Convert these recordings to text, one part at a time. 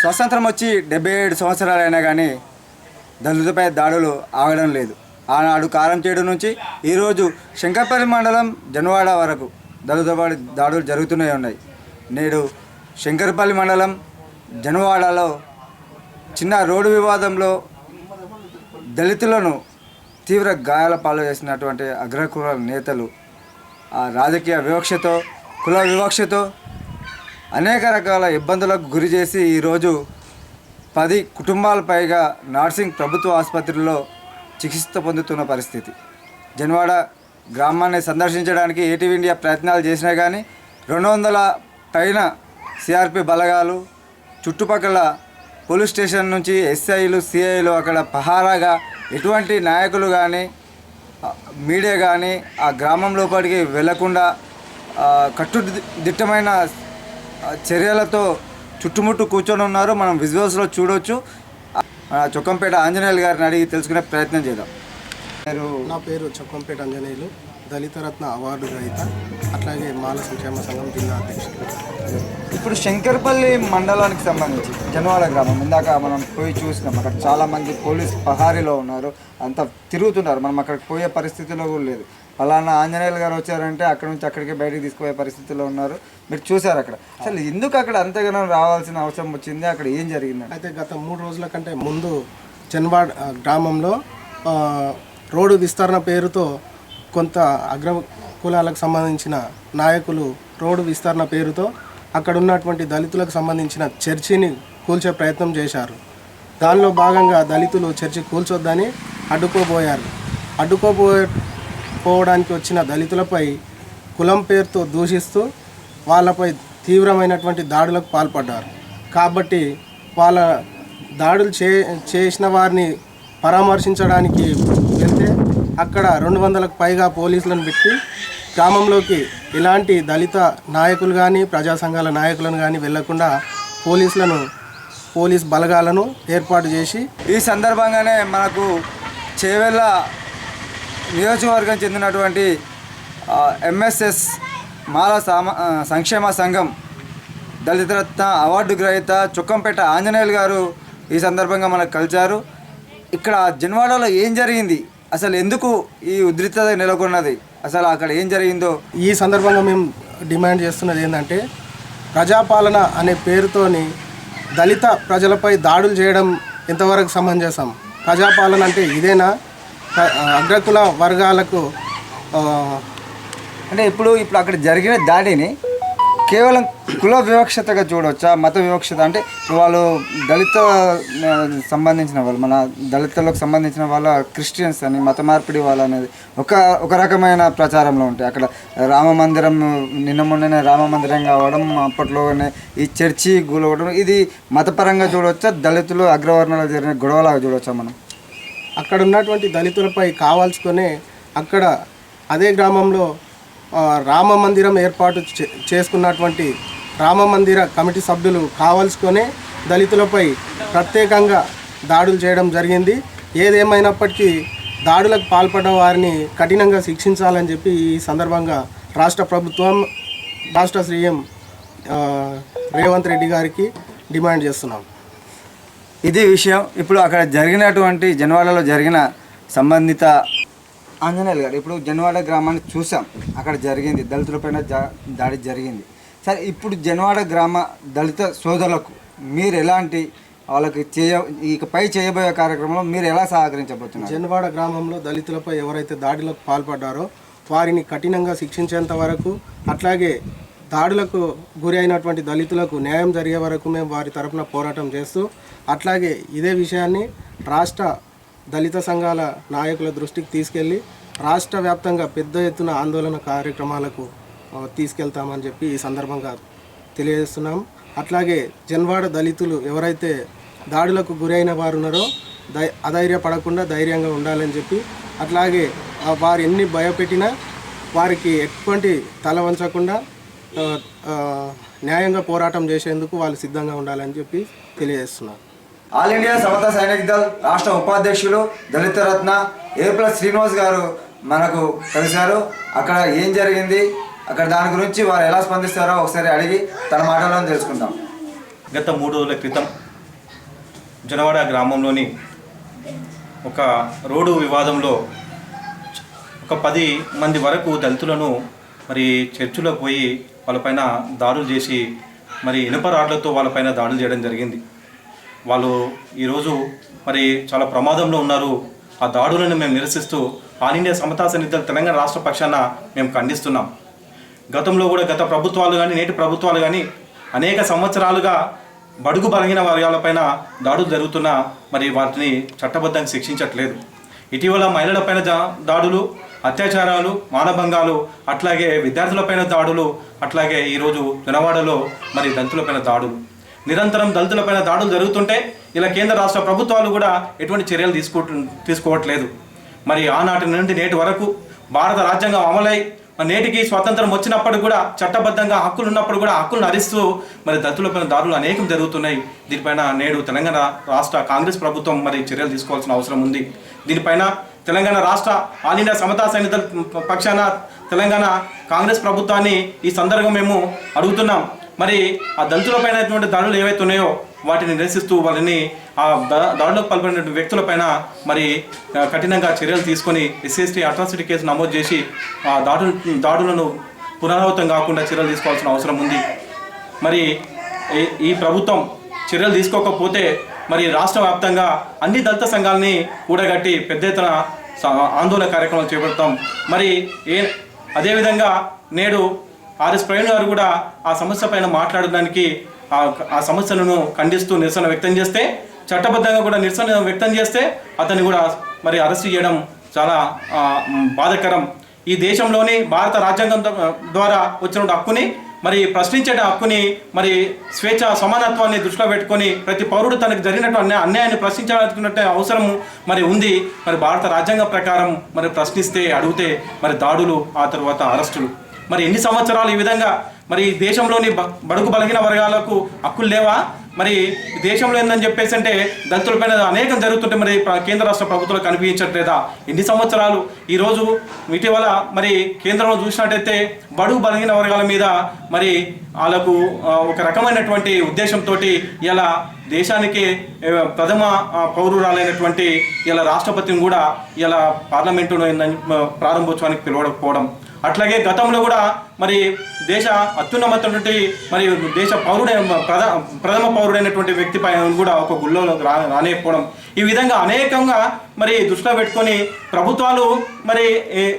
స్వతంత్రం వచ్చి డెబ్బై ఏడు సంవత్సరాలైనా కానీ దళితులపై దాడులు ఆగడం లేదు. ఆనాడు కారం చేడు నుంచి ఈరోజు శంకరపల్లి మండలం జనవాడ వరకు దళితులపై దాడులు జరుగుతూనే ఉన్నాయి. నేడు శంకరపల్లి మండలం జనవాడలో చిన్న రోడ్డు వివాదంలో దళితులను తీవ్ర గాయాల పాలు చేసినటువంటి అగ్రకుల నేతలు ఆ రాజకీయ వివక్షతో కుల వివక్షతో అనేక రకాల ఇబ్బందులకు గురి చేసి ఈరోజు పది కుటుంబాల పైగా నార్సింగ్ ప్రభుత్వ ఆసుపత్రిలో చికిత్స పొందుతున్న పరిస్థితి. జన్వాడ గ్రామాన్ని సందర్శించడానికి ఏటీవీ ఇండియా ప్రయత్నాలు చేసినా కానీ రెండు వందల పైన సిఆర్పి బలగాలు చుట్టుపక్కల పోలీస్ స్టేషన్ నుంచి ఎస్ఐలు సిఐలు అక్కడ పహారాగా ఎటువంటి నాయకులు కానీ మీడియా కానీ ఆ గ్రామం లోపలికి వెళ్ళకుండా కట్టుదిట్టమైన చర్యలతో చుట్టుముట్టు కూర్చొని ఉన్నారు. మనం విజువల్స్లో మన చొక్కంపేట ఆంజనేయులు గారిని అడిగి తెలుసుకునే ప్రయత్నం చేద్దాం. మీరు నా పేరు చొక్కంపేట ఆంజనేయులు. దళిత రత్న అవార్డు గ్రహీత. అట్లాగే మాల సంక్షేమ సంఘం జిల్లా అధ్యక్షుడు. ఇప్పుడు శంకర్పల్లి మండలానికి సంబంధించి జనవాడ గ్రామం. ఇందాక మనం పోయి చూసినాం. అక్కడ చాలా మంది పోలీస్ పహారీలో ఉన్నారు. అంతా తిరుగుతున్నారు. మనం అక్కడికి పోయే పరిస్థితిలో కూడా లేదు. ఫలానా ఆంజనేయులు గారు వచ్చారంటే అక్కడ నుంచి అక్కడికి బయటికి తీసుకుపోయే పరిస్థితిలో ఉన్నారు. మీరు చూసారు అక్కడ. అసలు ఎందుకు అక్కడ అంతగానో రావాల్సిన అవసరం వచ్చింది? అక్కడ ఏం జరిగిందండి అయితే గత మూడు రోజుల కంటే ముందు చెన్వాడ్ గ్రామంలో రోడ్డు విస్తరణ పేరుతో కొంత అగ్ర కులాలకు సంబంధించిన నాయకులు రోడ్డు విస్తరణ పేరుతో అక్కడ ఉన్నటువంటి దళితులకు సంబంధించిన చర్చిని కూల్చే ప్రయత్నం చేశారు. దానిలో భాగంగా దళితులు చర్చి కూల్చొద్దని అడ్డుకోబోయారు. అడ్డుకోబో పోవడానికి వచ్చిన దళితులపై కులం పేరుతో దూషిస్తూ వాళ్ళపై తీవ్రమైనటువంటి దాడులకు పాల్పడ్డారు. కాబట్టి వాళ్ళ దాడులు చే చేసిన వారిని పరామర్శించడానికి వెళ్తే అక్కడ రెండు వందలకు పైగా పోలీసులను పెట్టి గ్రామంలోకి ఇలాంటి దళిత నాయకులు కానీ ప్రజా సంఘాల నాయకులను కానీ వెళ్ళకుండా పోలీసులను పోలీస్ బలగాలను ఏర్పాటు చేసి ఈ సందర్భంగానే మనకు చేవెళ్ళ నియోజకవర్గం చెందినటువంటి ఎంఎస్ఎస్ మాల సామ సంక్షేమ సంఘం దళితరత్న అవార్డు గ్రహీత చుక్కంపేట ఆంజనేయులు గారు ఈ సందర్భంగా మనకు కలిచారు. ఇక్కడ జన్వాడలో ఏం జరిగింది? అసలు ఎందుకు ఈ ఉద్రిక్తత నెలకొన్నది? అసలు అక్కడ ఏం జరిగిందో? ఈ సందర్భంగా మేము డిమాండ్ చేస్తున్నది ఏంటంటే ప్రజాపాలన అనే పేరుతోని దళిత ప్రజలపై దాడులు చేయడం ఎంతవరకు సమంజసం? ప్రజాపాలన అంటే ఇదేనా? అగ్రకుల వర్గాలకు అంటే ఇప్పుడు ఇప్పుడు అక్కడ జరిగిన దాడిని కేవలం కుల వివక్షతగా చూడవచ్చా మత వివక్షత అంటే వాళ్ళు దళిత సంబంధించిన వాళ్ళు మన దళితులకు సంబంధించిన వాళ్ళ క్రిస్టియన్స్ అని మత మార్పిడి వాళ్ళు అనేది ఒక ఒక రకమైన ప్రచారంలో ఉంటాయి. అక్కడ రామ మందిరం నిన్న మొన్ననే రామ మందిరం కావడం అప్పట్లోనే ఈ చర్చి గులవడం ఇది మతపరంగా చూడవచ్చా దళితులు అగ్రవర్ణాలు జరిగిన గొడవలాగా చూడవచ్చా మనం? అక్కడ ఉన్నటువంటి దళితులపై కావాల్సుకొని అక్కడ అదే గ్రామంలో రామ మందిరం ఏర్పాటు చే- చేసుకున్నటువంటి రామ మందిర కమిటీ సభ్యులు కావాల్సుకొని దళితులపై ప్రత్యేకంగా దాడులు చేయడం జరిగింది. ఏదేమైనప్పటికీ దాడులకు పాల్పడ్డ వారిని కఠినంగా శిక్షించాలని చెప్పి ఈ సందర్భంగా రాష్ట్ర ప్రభుత్వం రాష్ట్ర సీఎం రేవంత్ రెడ్డి గారికి డిమాండ్ చేస్తున్నాం. ఇది విషయం. ఇప్పుడు అక్కడ జరిగినటువంటి జనవాడలో జరిగిన సంబంధిత ఆంజనేయులు గారు. ఇప్పుడు జనవాడ గ్రామాన్ని చూసాం. అక్కడ జరిగింది దళితులపైన జా- దాడి జరిగింది. సరే ఇప్పుడు జనవాడ గ్రామ దళిత సోదరులకు మీరు ఎలాంటి వాళ్ళకి చేయ ఇకపై చేయబోయే కార్యక్రమంలో మీరు ఎలా సహకరించబోతున్నారు? జనవాడ గ్రామంలో దళితులపై ఎవరైతే దాడులకు పాల్పడ్డారో వారిని కఠినంగా శిక్షించేంత వరకు అట్లాగే దాడులకు గురి అయినటువంటి దళితులకు న్యాయం జరిగే వరకు మేము వారి తరఫున పోరాటం చేస్తూ అట్లాగే ఇదే విషయాన్ని రాష్ట్ర దళిత సంఘాల నాయకుల దృష్టికి తీసుకెళ్ళి రాష్ట్ర వ్యాప్తంగా పెద్ద ఎత్తున ఆందోళన కార్యక్రమాలకు తీసుకెళ్తామని చెప్పి ఈ సందర్భంగా తెలియజేస్తున్నాం. అట్లాగే జన్వాడ దళితులు ఎవరైతే దాడులకు గురైన వారు ఉన్నారో ధై అధైర్యపడకుండా ధైర్యంగా ఉండాలని చెప్పి అట్లాగే వారు ఎన్ని భయపెట్టినా వారికి ఎటువంటి తల వంచకుండా న్యాయంగా పోరాటం చేసేందుకు వాళ్ళు సిద్ధంగా ఉండాలని చెప్పి తెలియజేస్తున్నారు ఆల్ ఇండియా సమత సైనిక్ దళ్ రాష్ట్ర ఉపాధ్యక్షులు దళిత రత్న ఏప్ల శ్రీనివాస్ గారు మనకు కలిశారు అక్కడ ఏం జరిగింది? అక్కడ దాని గురించి వారు ఎలా స్పందిస్తారో ఒకసారి అడిగి తన మాటలను తెలుసుకుందాం. గత మూడు రోజుల క్రితం జనవాడ గ్రామంలోని ఒక రోడ్డు వివాదంలో ఒక పది మంది వరకు దళితులను మరి చర్చిలో పోయి వాళ్ళపైన దాడులు చేసి మరి ఇనుప రాడ్లతో వాళ్ళపైన దాడులు చేయడం జరిగింది. వాళ్ళు ఈరోజు మరి చాలా ప్రమాదంలో ఉన్నారు. ఆ దాడులను మేము నిరసిస్తూ ఆల్ ఇండియా సమతా సన్నిధులు తెలంగాణ రాష్ట్ర పక్షాన మేము ఖండిస్తున్నాం. గతంలో కూడా గత ప్రభుత్వాలు కానీ నేటి ప్రభుత్వాలు కానీ అనేక సంవత్సరాలుగా బడుగు బలహీన వర్గాలపైన దాడులు జరుగుతున్నా మరి వాటిని చట్టబద్ధంగా శిక్షించట్లేదు. ఇటీవల మహిళలపైన దాడులు అత్యాచారాలు మానభంగాలు అట్లాగే విద్యార్థులపైన దాడులు అట్లాగే ఈరోజు జనవాడలో మరి దళితులపైన దాడులు. నిరంతరం దళితులపైన దాడులు జరుగుతుంటే ఇలా కేంద్ర రాష్ట్ర ప్రభుత్వాలు కూడా ఎటువంటి చర్యలు తీసుకో తీసుకోవట్లేదు. మరి ఆనాటి నుండి నేటి వరకు భారత రాజ్యాంగం అమలై నేటికి స్వాతంత్రం వచ్చినప్పుడు కూడా చట్టబద్ధంగా హక్కులు ఉన్నప్పుడు కూడా హక్కులను హరిస్తూ మరి దత్తులపైన దారులు అనేకం జరుగుతున్నాయి. దీనిపైన నేడు తెలంగాణ రాష్ట్ర కాంగ్రెస్ ప్రభుత్వం మరి చర్యలు తీసుకోవాల్సిన అవసరం ఉంది. దీనిపైన తెలంగాణ రాష్ట్ర ఆల్ ఇండియా సమతా సైనిక పక్షాన తెలంగాణ కాంగ్రెస్ ప్రభుత్వాన్ని ఈ సందర్భం మేము అడుగుతున్నాం. మరి ఆ దళితులపైనటువంటి దాడులు ఏవైతే ఉన్నాయో వాటిని నిరసిస్తూ వాళ్ళని ఆ దాడులకు పాల్పడిన వ్యక్తులపైన మరి కఠినంగా చర్యలు తీసుకొని ఎస్సీఎస్టీ అట్రాసిటీ కేసు నమోదు చేసి ఆ దాడులు దాడులను పునరావృతం కాకుండా చర్యలు తీసుకోవాల్సిన అవసరం ఉంది. మరి ఈ- ప్రభుత్వం చర్యలు తీసుకోకపోతే మరి రాష్ట్ర వ్యాప్తంగా అన్ని దళిత సంఘాలని కూడగట్టి పెద్ద ఎత్తున ఆందోళన కార్యక్రమాలు చేపడతాం. మరి ఏ అదేవిధంగా నేడు ఆర్ఎస్ ప్రవీణ్ గారు కూడా ఆ సమస్య పైన మాట్లాడడానికి ఆ సమస్యలను ఖండిస్తూ నిరసన వ్యక్తం చేస్తే చట్టబద్ధంగా కూడా నిరసన వ్యక్తం చేస్తే అతన్ని కూడా మరి అరెస్ట్ చేయడం చాలా బాధకరం బాధాకరం. ఈ దేశంలోని భారత రాజ్యాంగం ద- ద్వారా వచ్చిన హక్కుని మరి ప్రశ్నించే హక్కుని మరి స్వేచ్ఛ సమానత్వాన్ని దృష్టిలో పెట్టుకొని ప్రతి పౌరుడు తనకు జరిగినట్టు అన్యాయాన్ని ప్రశ్నించాలనుకున్నట్టు అవసరం మరి ఉంది. మరి భారత రాజ్యాంగం ప్రకారం మరి ప్రశ్నిస్తే అడిగితే మరి దాడులు ఆ తర్వాత అరెస్టులు. మరి ఎన్ని సంవత్సరాలు ఈ విధంగా మరి దేశంలోని బడుగు బలిగిన వర్గాలకు హక్కులు లేవా? మరి దేశంలో ఏందని చెప్పేసి అంటే దళితులపైన అనేకం జరుగుతుంటే మరి ప్ర- కేంద్ర రాష్ట్ర ప్రభుత్వాలు కనిపించట్లేదా? ఎన్ని సంవత్సరాలు ఈరోజు ఇటీవల మరి కేంద్రంలో చూసినట్టయితే బడుగు బలహీన వర్గాల మీద మరి వాళ్ళకు ఒక రకమైనటువంటి ఉద్దేశంతో ఇలా దేశానికి ప్రథమ పౌరురాలైనటువంటి ఇలా రాష్ట్రపతిని కూడా ఇలా పార్లమెంటులో ప్రారంభోత్సవానికి పిలవకపోవడం అట్లాగే గతంలో కూడా మరి దేశ అత్యున్నతమైనటువంటి మరి దేశ పౌరుడైన ప్రథమ పౌరుడైనటువంటి వ్యక్తి పైన కూడా ఒక గుళ్ళో రా రానేకపోవడం ఈ విధంగా అనేకంగా మరి దృష్టిలో పెట్టుకొని ప్రభుత్వాలు మరి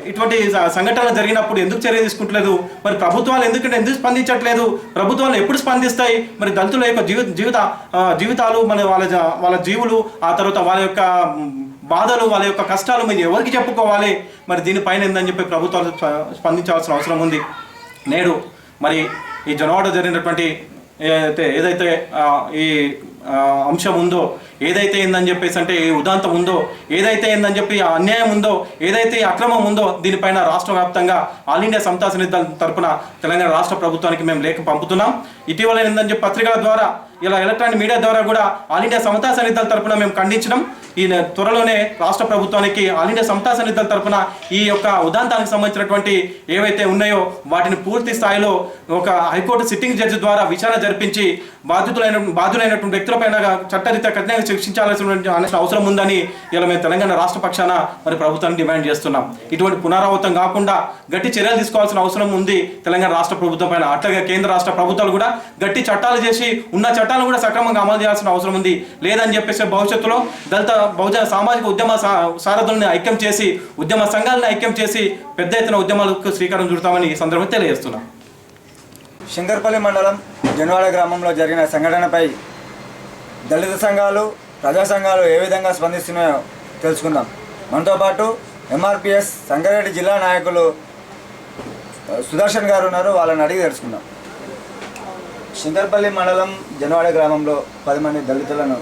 ఇటువంటి సంఘటనలు జరిగినప్పుడు ఎందుకు చర్య తీసుకుంటలేదు? మరి ప్రభుత్వాలు ఎందుకంటే ఎందుకు స్పందించట్లేదు? ప్రభుత్వాలు ఎప్పుడు స్పందిస్తాయి? మరి దళితుల యొక్క జీవిత జీవిత జీవితాలు మన వాళ్ళ వాళ్ళ జీవులు ఆ తర్వాత వాళ్ళ యొక్క బాధలు వాళ్ళ యొక్క కష్టాలు మీరు ఎవరికి చెప్పుకోవాలి? మరి దీనిపైన ఏందని చెప్పి ప్రభుత్వాలు స్పందించాల్సిన అవసరం ఉంది. నేడు మరి ఈ జనవాడ జరిగినటువంటి ఏదైతే ఏదైతే ఈ అంశం ఉందో ఏదైతే ఏందని చెప్పేసి అంటే ఈ ఉదాంతం ఉందో ఏదైతే ఏందని చెప్పి అన్యాయం ఉందో ఏదైతే అక్రమం ఉందో దీనిపైన రాష్ట్ర వ్యాప్తంగా ఆల్ ఇండియా సమతా సన్నిధి తరపున తెలంగాణ రాష్ట్ర ప్రభుత్వానికి మేము లేఖ పంపుతున్నాం. ఇటీవల ఏందని చెప్పి పత్రికల ద్వారా ఇలా ఎలక్ట్రానిక్ మీడియా ద్వారా కూడా ఆల్ ఇండియా సమతా సన్నిధాల తరపున మేము ఖండించడం. ఈ త్వరలోనే రాష్ట్ర ప్రభుత్వానికి ఆల్ ఇండియా సమతా సన్నిధాల తరపున ఈ యొక్క ఉదాంతానికి సంబంధించినటువంటి ఏవైతే ఉన్నాయో వాటిని పూర్తి స్థాయిలో ఒక హైకోర్టు సిట్టింగ్ జడ్జి ద్వారా విచారణ జరిపించి బాధితులైన బాధ్యులైనటువంటి వ్యక్తులపైన చట్టరీత్యా కఠినంగా శిక్షించాల్సినటువంటి అవసరం ఉందని ఇలా మేము తెలంగాణ రాష్ట్ర పక్షాన మరి ప్రభుత్వాన్ని డిమాండ్ చేస్తున్నాం. ఇటువంటి పునరావృతం కాకుండా గట్టి చర్యలు తీసుకోవాల్సిన అవసరం ఉంది తెలంగాణ రాష్ట్ర ప్రభుత్వం పైన. అట్లాగే కేంద్ర రాష్ట్ర ప్రభుత్వాలు కూడా గట్టి చట్టాలు చేసి ఉన్న చట్టాలను కూడా సక్రమంగా అమలు చేయాల్సిన అవసరం ఉంది. లేదని చెప్పేసి భవిష్యత్తులో దళిత బహుజన సామాజిక ఉద్యమ సారథుల్ని ఐక్యం చేసి ఉద్యమ సంఘాలను ఐక్యం చేసి పెద్ద ఎత్తున ఉద్యమాలకు శ్రీకారం చుడతామని ఈ సందర్భంగా తెలియజేస్తున్నాం. శంకర్పల్లి మండలం జనవాడ గ్రామంలో జరిగిన సంఘటనపై దళిత సంఘాలు ప్రజా సంఘాలు ఏ విధంగా స్పందిస్తున్నాయో తెలుసుకుందాం. మనతో పాటు ఎంఆర్పిఎస్ సంగారెడ్డి జిల్లా నాయకులు సుదర్శన్ గారు ఉన్నారు. వాళ్ళని అడిగి తెలుసుకుందాం. శంకర్పల్లి మండలం జనవాడ గ్రామంలో పది మంది దళితులను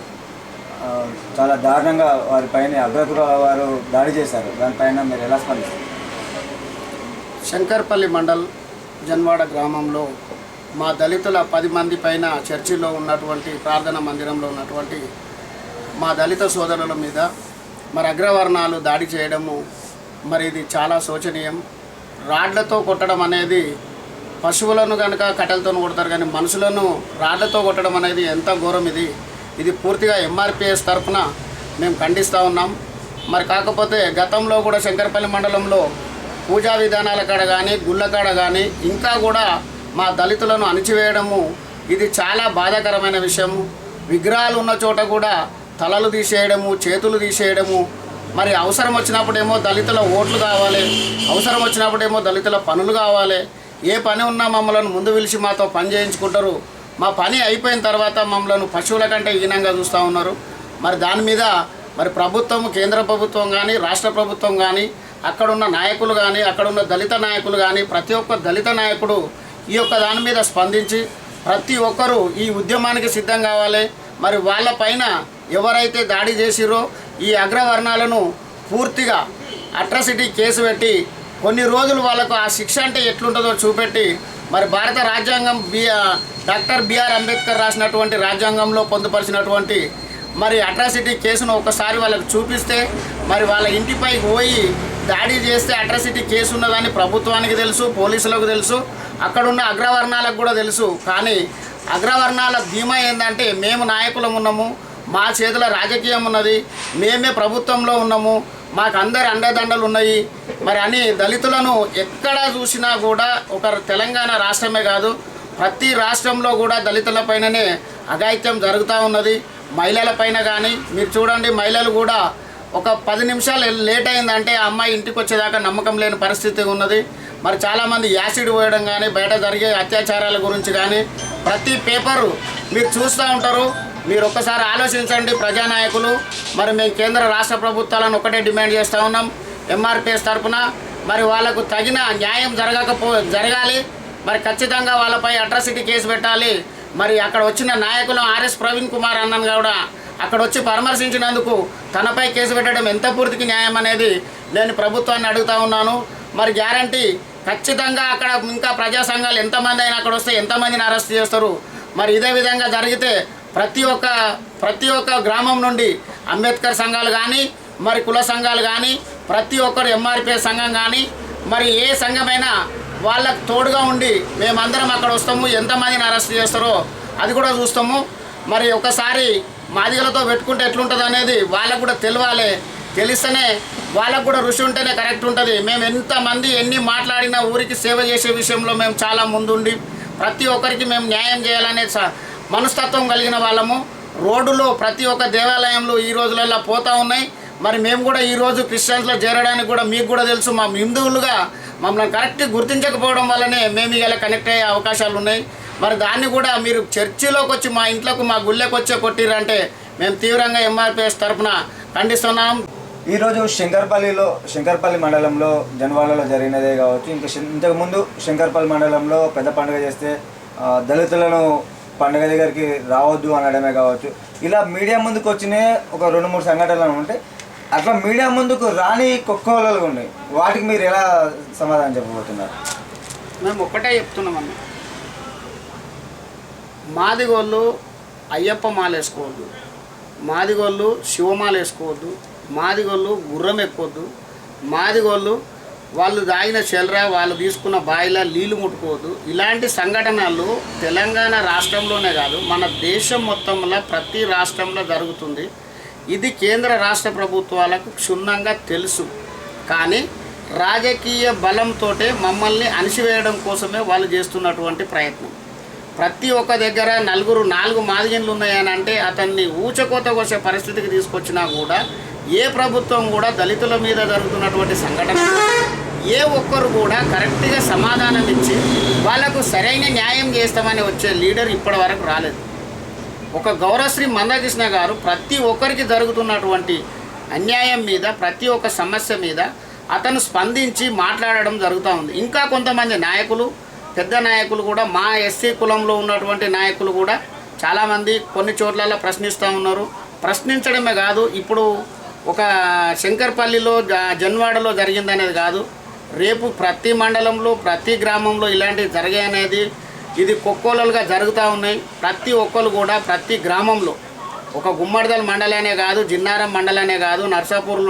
చాలా దారుణంగా వారిపైన అగ్రకుల వారు దాడి చేశారు. దానిపైన మీరు ఎలా స్పందిస్తారు? శంకర్పల్లి మండల్ జన్వాడ గ్రామంలో మా దళితుల పది మంది పైన చర్చిలో ఉన్నటువంటి ప్రార్థన మందిరంలో ఉన్నటువంటి మా దళిత సోదరుల మీద మరి అగ్రవర్ణాలు దాడి చేయడము మరి ఇది చాలా శోచనీయం. రాడ్లతో కొట్టడం అనేది పశువులను కనుక కట్టెలతో కొడతారు కానీ మనుషులను రాళ్ళతో కొట్టడం అనేది ఎంత ఘోరం ఇది. ఇది పూర్తిగా ఎంఆర్పిఎస్ తరఫున మేము ఖండిస్తూ ఉన్నాం. మరి కాకపోతే గతంలో కూడా శంకరపల్లి మండలంలో పూజా విధానాల కాడ కానీ గుళ్ళ కాడ కానీ ఇంకా కూడా మా దళితులను అణిచివేయడము ఇది చాలా బాధాకరమైన విషయము. విగ్రహాలు ఉన్న చోట కూడా తలలు తీసేయడము చేతులు తీసేయడము. మరి అవసరం వచ్చినప్పుడేమో దళితుల ఓట్లు కావాలి అవసరం వచ్చినప్పుడేమో దళితుల పనులు కావాలి. ఏ పని ఉన్నా మమ్మల్ని ముందు పిలిచి మాతో పని చేయించుకుంటారు. మా పని అయిపోయిన తర్వాత మమ్మల్ని పశువుల కంటే హీనంగా చూస్తూ ఉన్నారు. మరి దాని మీద మరి ప్రభుత్వం కేంద్ర ప్రభుత్వం కానీ రాష్ట్ర ప్రభుత్వం కానీ అక్కడున్న నాయకులు కానీ అక్కడున్న దళిత నాయకులు కానీ ప్రతి ఒక్క దళిత నాయకుడు ఈ యొక్క దాని మీద స్పందించి ప్రతి ఒక్కరూ ఈ ఉద్యమానికి సిద్ధం కావాలి. మరి వాళ్ళపైన ఎవరైతే దాడి చేసిరో ఈ అగ్రవర్ణాలను పూర్తిగా అట్రాసిటీ కేసు పెట్టి కొన్ని రోజులు వాళ్ళకు ఆ శిక్ష అంటే ఎట్లుంటుందో చూపెట్టి మరి భారత రాజ్యాంగం బి డాక్టర్ బిఆర్ అంబేద్కర్ రాసినటువంటి రాజ్యాంగంలో పొందుపరిచినటువంటి మరి అట్రాసిటీ కేసును ఒకసారి వాళ్ళకి చూపిస్తే మరి వాళ్ళ ఇంటిపైకి పోయి దాడి చేస్తే అట్రాసిటీ కేసు ఉన్నదని ప్రభుత్వానికి తెలుసు పోలీసులకు తెలుసు అక్కడున్న అగ్రవర్ణాలకు కూడా తెలుసు. కానీ అగ్రవర్ణాల ధీమా ఏంటంటే మేము నాయకులం ఉన్నాము మా చేతుల రాజకీయం ఉన్నది మేమే ప్రభుత్వంలో ఉన్నాము మాకు అందరి అండదండలు ఉన్నాయి. మరి అని దళితులను ఎక్కడ చూసినా కూడా ఒక తెలంగాణ రాష్ట్రమే కాదు ప్రతి రాష్ట్రంలో కూడా దళితుల పైననే అఘాయిత్యం జరుగుతూ ఉన్నది. మహిళల పైన కానీ మీరు చూడండి మహిళలు కూడా ఒక పది నిమిషాలు లేట్ అయిందంటే ఆ అమ్మాయి ఇంటికి వచ్చేదాకా నమ్మకం లేని పరిస్థితి ఉన్నది. మరి చాలామంది యాసిడ్ పోయడం కానీ బయట జరిగే అత్యాచారాల గురించి కానీ ప్రతి పేపరు మీరు చూస్తూ ఉంటారు. మీరు ఒక్కసారి ఆలోచించండి ప్రజానాయకులు. మరి మేము కేంద్ర రాష్ట్ర ప్రభుత్వాలను ఒకటే డిమాండ్ చేస్తూ ఉన్నాం. ఎంఆర్పిఎస్ తరఫున మరి వాళ్ళకు తగిన న్యాయం జరగకపో జరగాలి. మరి ఖచ్చితంగా వాళ్ళపై అట్రాసిటీ కేసు పెట్టాలి. మరి అక్కడ వచ్చిన నాయకులు ఆర్ఎస్ ప్రవీణ్ కుమార్ అన్నను కూడా అక్కడ వచ్చి పరామర్శించినందుకు తనపై కేసు పెట్టడం ఎంత పూర్తికి న్యాయం అనేది నేను ప్రభుత్వాన్ని అడుగుతా ఉన్నాను. మరి గ్యారంటీ ఖచ్చితంగా అక్కడ ఇంకా ప్రజా సంఘాలు ఎంతమంది అయినా అక్కడ వస్తే ఎంతమందిని అరెస్ట్ చేస్తారు. మరి ఇదే విధంగా జరిగితే ప్రతి ఒక్క ప్రతి ఒక్క గ్రామం నుండి అంబేద్కర్ సంఘాలు కానీ మరి కుల సంఘాలు కానీ ప్రతి ఒక్కరు ఎంఆర్పీ సంఘం కానీ మరి ఏ సంఘమైనా వాళ్ళకు తోడుగా ఉండి మేమందరం అక్కడ వస్తాము. ఎంతమందిని అరెస్ట్ చేస్తారో అది కూడా చూస్తాము. మరి ఒకసారి మాదిగలతో పెట్టుకుంటే ఎట్లుంటుంది అనేది వాళ్ళకు కూడా తెలియాలి తెలిస్తేనే వాళ్ళకు కూడా రుచి ఉంటేనే కరెక్ట్ ఉంటుంది. మేము ఎంతమంది ఎన్ని మాట్లాడినా ఊరికి సేవ చేసే విషయంలో మేము చాలా ముందుండి ప్రతి ఒక్కరికి మేము న్యాయం చేయాలనే స- మనస్తత్వం కలిగిన వాళ్ళము. రోడ్డులో ప్రతి ఒక్క దేవాలయంలో ఈ రోజులలో పోతూ ఉన్నాయి. మరి మేము కూడా ఈరోజు క్రిస్టియన్స్లో చేరడానికి కూడా మీకు కూడా తెలుసు మా హిందువులుగా మమ్మల్ని కరెక్ట్ గుర్తించకపోవడం వల్లనే మేము ఇలా కనెక్ట్ అయ్యే అవకాశాలు ఉన్నాయి. మరి దాన్ని కూడా మీరు చర్చిలోకి వచ్చి మా ఇంట్లోకి మా గుళ్ళకి వచ్చే కొట్టిరంటే మేము తీవ్రంగా ఎంఆర్పిఎస్ తరఫున ఖండిస్తున్నాం. ఈరోజు శంకర్పల్లిలో శంకర్పల్లి మండలంలో జన్వాడలో జరిగినదే కావచ్చు. ఇంకా ఇంతకుముందు శంకర్పల్లి మండలంలో పెద్ద పండుగ చేస్తే దళితులను పండుగ దగ్గరికి రావద్దు అనడమే కావచ్చు. ఇలా మీడియా ముందుకు వచ్చినే ఒక రెండు మూడు సంఘటనలు ఉంటాయి అట్లా మీడియా ముందుకు రాని కుక్కలు ఉన్నాయి వాటికి మీరు ఎలా సమాధానం చెప్పబోతున్నారు? మేము ఒక్కటే చెప్తున్నామన్న మాదిగోళ్ళు అయ్యప్ప మాల వేసుకోవద్దు. మాదిగోళ్ళు శివమాల వేసుకోవద్దు. మాదిగోళ్ళు గుర్రం ఎక్కువద్దు మాదిగోళ్ళు వాళ్ళు తాగిన చెలరా వాళ్ళు తీసుకున్న బాయిలా నీళ్ళు ముట్టుకోవద్దు. ఇలాంటి సంఘటనలు తెలంగాణ రాష్ట్రంలోనే కాదు మన దేశం మొత్తంలో ప్రతి రాష్ట్రంలో జరుగుతుంది. ఇది కేంద్ర రాష్ట్ర ప్రభుత్వాలకు క్షుణ్ణంగా తెలుసు. కానీ రాజకీయ బలంతో మమ్మల్ని అణిసివేయడం కోసమే వాళ్ళు చేస్తున్నటువంటి ప్రయత్నం. ప్రతి ఒక్క దగ్గర నలుగురు నాలుగు మాదిగన్లు ఉన్నాయని అంటే అతన్ని ఊచకోత కోసే పరిస్థితికి తీసుకొచ్చినా కూడా ఏ ప్రభుత్వం కూడా దళితుల మీద జరుగుతున్నటువంటి సంఘటన ఏ ఒక్కరు కూడా కరెక్ట్గా సమాధానం ఇచ్చి వాళ్ళకు సరైన న్యాయం చేస్తామని వచ్చే లీడర్ ఇప్పటి వరకు రాలేదు. ఒక గౌరవశ్రీ మందకృష్ణ గారు ప్రతి ఒక్కరికి జరుగుతున్నటువంటి అన్యాయం మీద ప్రతి ఒక్క సమస్య మీద అతను స్పందించి మాట్లాడడం జరుగుతూ ఉంది. ఇంకా కొంతమంది నాయకులు పెద్ద నాయకులు కూడా మా ఎస్సీ కులంలో ఉన్నటువంటి నాయకులు కూడా చాలామంది కొన్ని చోట్లలో ప్రశ్నిస్తూ ఉన్నారు. ప్రశ్నించడమే కాదు ఇప్పుడు ఒక శంకర్పల్లిలో జ- జన్వాడలో జరిగిందనేది కాదు. రేపు ప్రతి మండలంలో ప్రతి గ్రామంలో ఇలాంటివి జరిగాయనేది ఇది కుక్కోలలుగా జరుగుతూ ఉన్నాయి. ప్రతి ఒక్కరు కూడా ప్రతి గ్రామంలో ఒక గుమ్మడిదల మండలనే కాదు జిన్నారం మండలనే కాదు నర్సాపూర్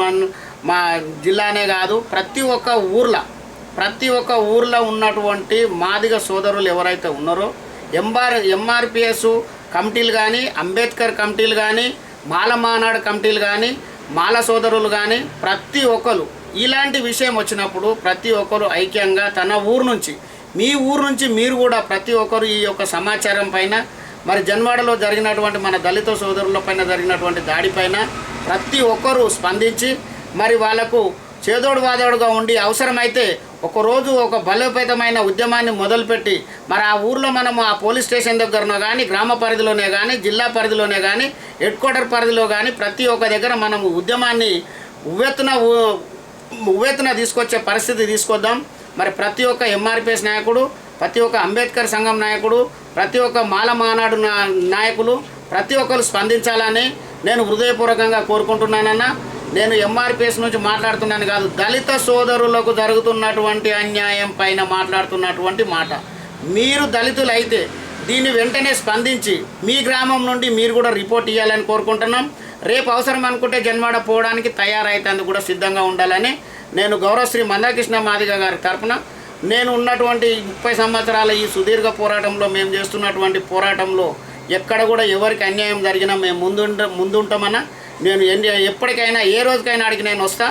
మా జిల్లానే కాదు ప్రతి ఒక్క ఊర్లో ప్రతి ఒక్క ఊర్లో ఉన్నటువంటి మాదిగ సోదరులు ఎవరైతే ఉన్నారో ఎంఆర్ ఎంఆర్పిఎస్ కమిటీలు కానీ అంబేద్కర్ కమిటీలు కానీ మాల మానాడు కమిటీలు కానీ మాల సోదరులు కానీ ప్రతి ఒక్కరు ఇలాంటి విషయం వచ్చినప్పుడు ప్రతి ఒక్కరు ఐక్యంగా తన ఊరు నుంచి మీ ఊరు నుంచి మీరు కూడా ప్రతి ఒక్కరు ఈ యొక్క సమాచారం పైన మరి జన్వాడలో జరిగినటువంటి మన దళిత సోదరుల పైన జరిగినటువంటి దాడిపైన ప్రతి ఒక్కరూ స్పందించి మరి వాళ్ళకు చేదోడు వాదోడుగా ఉండి అవసరమైతే ఒకరోజు ఒక బలోపేతమైన ఉద్యమాన్ని మొదలుపెట్టి మరి ఆ ఊర్లో మనము ఆ పోలీస్ స్టేషన్ దగ్గరనో కానీ గ్రామ పరిధిలోనే కానీ జిల్లా పరిధిలోనే కానీ హెడ్ క్వార్టర్ పరిధిలో కానీ ప్రతి ఒక్క దగ్గర మనము ఉద్యమాన్ని ఉవ్వెత్తున ఉవేతన తీసుకొచ్చే పరిస్థితి తీసుకొద్దాం. మరి ప్రతి ఒక్క ఎంఆర్పిఎస్ నాయకుడు ప్రతి ఒక్క అంబేద్కర్ సంఘం నాయకుడు ప్రతి ఒక్క మాల మానాడు నాయకులు ప్రతి ఒక్కరు స్పందించాలని నేను హృదయపూర్వకంగా కోరుకుంటున్నానన్న. నేను ఎంఆర్పిఎస్ నుంచి మాట్లాడుతున్నాను కాదు దళిత సోదరులకు జరుగుతున్నటువంటి అన్యాయం పైన మాట్లాడుతున్నటువంటి మాట. మీరు దళితులు అయితే దీన్ని వెంటనే స్పందించి మీ గ్రామం నుండి మీరు కూడా రిపోర్ట్ ఇవ్వాలని కోరుకుంటున్నాం. రేపు అవసరం అనుకుంటే జన్మాడ పోవడానికి తయారైతే కూడా సిద్ధంగా ఉండాలని నేను గౌరవశ్రీ మందాకృష్ణ మాదిగ గారి తరఫున నేను ఉన్నటువంటి ముప్పై సంవత్సరాల ఈ సుదీర్ఘ పోరాటంలో మేము చేస్తున్నటువంటి పోరాటంలో ఎక్కడ కూడా ఎవరికి అన్యాయం జరిగినా మేము ముందు ముందుంటామన్నా నేను ఎన్ని ఎప్పటికైనా ఏ రోజుకైనా అడిగి నేను వస్తా.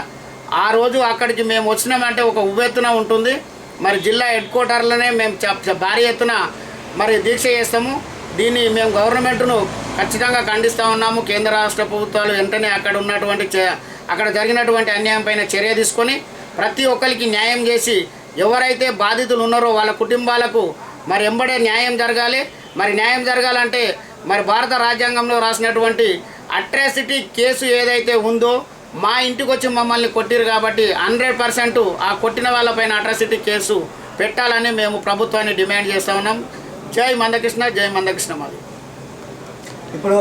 ఆ రోజు అక్కడికి మేము వచ్చినామంటే ఒక ఉవ్వెత్తున ఉంటుంది. మరి జిల్లా హెడ్ క్వార్టర్లోనే మేము భారీ ఎత్తున మరి దీక్ష చేస్తాము. దీన్ని మేము గవర్నమెంట్ను ఖచ్చితంగా ఖండిస్తూ ఉన్నాము. కేంద్ర రాష్ట్ర ప్రభుత్వాలు వెంటనే అక్కడ ఉన్నటువంటి చ- అక్కడ జరిగినటువంటి అన్యాయం పైన చర్య తీసుకొని ప్రతి ఒక్కరికి న్యాయం చేసి ఎవరైతే బాధితులు ఉన్నారో వాళ్ళ కుటుంబాలకు మరి ఎంబడే న్యాయం జరగాలి. మరి న్యాయం జరగాలంటే మరి భారత రాజ్యాంగంలో రాసినటువంటి అట్రాసిటీ కేసు ఏదైతే ఉందో మా ఇంటికి వచ్చి మమ్మల్ని కొట్టిరు కాబట్టి హండ్రెడ్ పర్సెంట్ ఆ కొట్టిన వాళ్ళపైన అట్రాసిటీ కేసు పెట్టాలని మేము ప్రభుత్వాన్ని డిమాండ్ చేస్తూ ఉన్నాం. జై మందకృష్ణ జై మందకృష్ణ మాది. ఇప్పుడు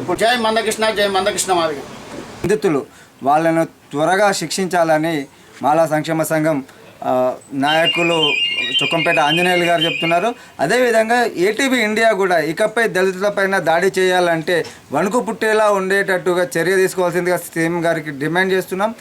ఇప్పుడు జై మందకృష్ణ జై మందకృష్ణ మాది. నిందితులు వాళ్ళను త్వరగా శిక్షించాలని మాలా సంక్షేమ సంఘం నాయకులు చుక్కంపేట ఆంజనేయులు గారు చెప్తున్నారు. అదేవిధంగా ఏటీవీ ఇండియా కూడా ఇకపై దళితులపైన దాడి చేయాలంటే వణుకు పుట్టేలా ఉండేటట్టుగా చర్య తీసుకోవాల్సిందిగా సీఎం గారికి డిమాండ్ చేస్తున్నాం.